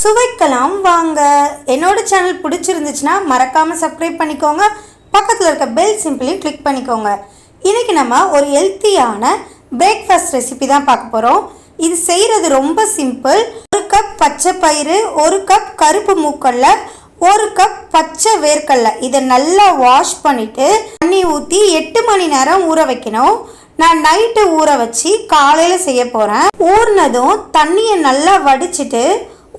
சுவைக்கலாம் வாங்க. என்னோட சேனல் பிடிச்சிருந்துச்சுன்னா மறக்காமல் சப்ஸ்கிரைப் பண்ணிக்கோங்க. பக்கத்தில் இருக்க பெல் சிம்பிளையும் கிளிக் பண்ணிக்கோங்க. இன்றைக்கி நம்ம ஒரு ஹெல்த்தியான பிரேக்ஃபாஸ்ட் ரெசிபி தான் பார்க்க போகிறோம் இது செய்கிறது ரொம்ப சிம்பிள் ஒரு கப் பச்சை பயிறு ஒரு கப் கருப்பு மூக்கல்ல ஒரு கப் பச்சை வேர்க்கடலை. இதை நல்லா வாஷ் பண்ணிவிட்டு தண்ணி ஊற்றி எட்டு மணி நேரம் ஊற வைக்கணும். நான் நைட்டு ஊற வச்சு காலையில் செய்ய போகிறேன் ஊறினதும் தண்ணியை நல்லா வடிச்சிட்டு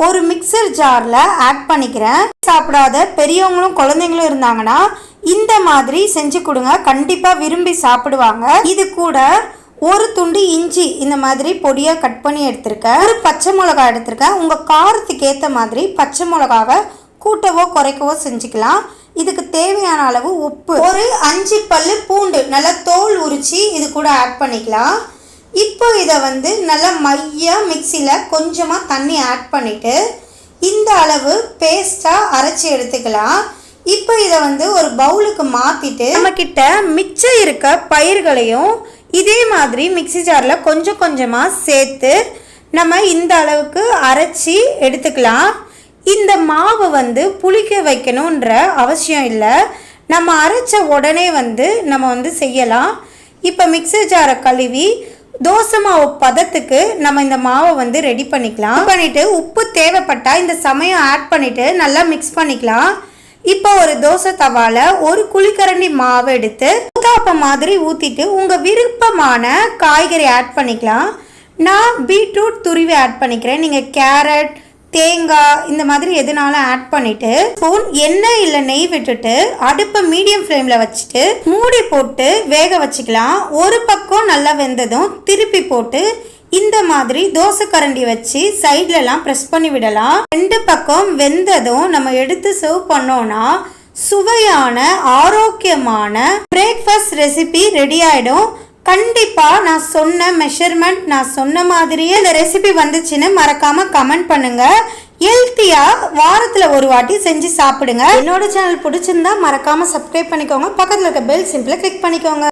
ஒரு மிக்சர் ஜாரில் ஆட் பண்ணிக்கிறேன். சாப்பிடாத பெரியவங்களும் குழந்தைங்களும் இருந்தாங்கன்னா இந்த மாதிரி செஞ்சு கொடுங்க. கண்டிப்பாக விரும்பி சாப்பிடுவாங்க. இது கூட ஒரு துண்டு இஞ்சி இந்த மாதிரி பொடியாக கட் பண்ணி எடுத்திருக்கேன். ஒரு பச்சை மிளகா எடுத்திருக்கேன். உங்கள் காரத்துக்கு ஏற்ற மாதிரி பச்சை மிளகாவை கூட்டவோ குறைக்கவோ செஞ்சுக்கலாம். இதுக்கு தேவையான அளவு உப்பு. ஒரு அஞ்சு பல்லு பூண்டு நல்லா தோல் உரித்து இது கூட ஆட் பண்ணிக்கலாம். இப்போ இதை வந்து நல்லா மையாக மிக்சியில் கொஞ்சமாக தண்ணி ஆட் பண்ணிவிட்டு இந்த அளவு பேஸ்ட்டாக அரைச்சி எடுத்துக்கலாம். இப்போ இதை வந்து ஒரு பவுலுக்கு மாற்றிட்டு நம்மக்கிட்ட மிச்சம் இருக்க பயிர்களையும் இதே மாதிரி மிக்ஸி ஜாரில் கொஞ்சம் கொஞ்சமாக சேர்த்து நம்ம இந்த அளவுக்கு அரைச்சி எடுத்துக்கலாம். இந்த மாவு வந்து புளிக்க வைக்கணுன்ற அவசியம் இல்லை. நம்ம அரைச்ச உடனே வந்து நம்ம வந்து செய்யலாம். இப்போ மிக்சர் ஜாரை கழுவி தோசை மாவு பதத்துக்கு நம்ம இந்த மாவை வந்து ரெடி பண்ணிக்கலாம். பண்ணிவிட்டு உப்பு தேவைப்பட்டால் இந்த சமயம் ஆட் பண்ணிவிட்டு நல்லா மிக்ஸ் பண்ணிக்கலாம். இப்போ ஒரு தோசை தவால ஒரு குழிக்கரண்டி மாவு எடுத்து ஊத்தாப்பம் மாதிரி ஊற்றிட்டு உங்கள் விருப்பமான காய்கறி ஆட் பண்ணிக்கலாம். நான் பீட்ரூட் துருவி ஆட் பண்ணிக்கிறேன். நீங்கள் கேரட் தேங்காய் இந்த மாதிரி எதுனாலும் ஆட் பண்ணிட்டு ஸ்பூன் எண்ணெய் இல்லை நெய் விட்டுட்டு அடுப்பை மீடியம் ஃப்ளேமில் வச்சுட்டு மூடி போட்டு வேக வச்சுக்கலாம். ஒரு பக்கம் நல்லா வெந்ததும் திருப்பி போட்டு இந்த மாதிரி தோசை கரண்டி வச்சு சைட்லலாம் ப்ரெஸ் பண்ணி விடலாம். ரெண்டு பக்கம் வெந்ததும் நம்ம எடுத்து சர்வ் பண்ணோம்னா சுவையான ஆரோக்கியமான பிரேக்ஃபாஸ்ட் ரெசிபி ரெடி ஆகிடும் கண்டிப்பாக நான் சொன்ன மெஷர்மெண்ட் நான் சொன்ன மாதிரியே இந்த ரெசிபி வந்துச்சுன்னு மறக்காமல் கமெண்ட் பண்ணுங்கள் ஹெல்த்தியாக வாரத்தில் ஒரு வாட்டி செஞ்சு சாப்பிடுங்க. என்னோட சேனல் பிடிச்சிருந்தா மறக்காமல் சப்ஸ்கிரைப் பண்ணிக்கோங்க. பக்கத்தில் இருக்க பெல் சிம்பிளை கிளிக் பண்ணிக்கோங்க.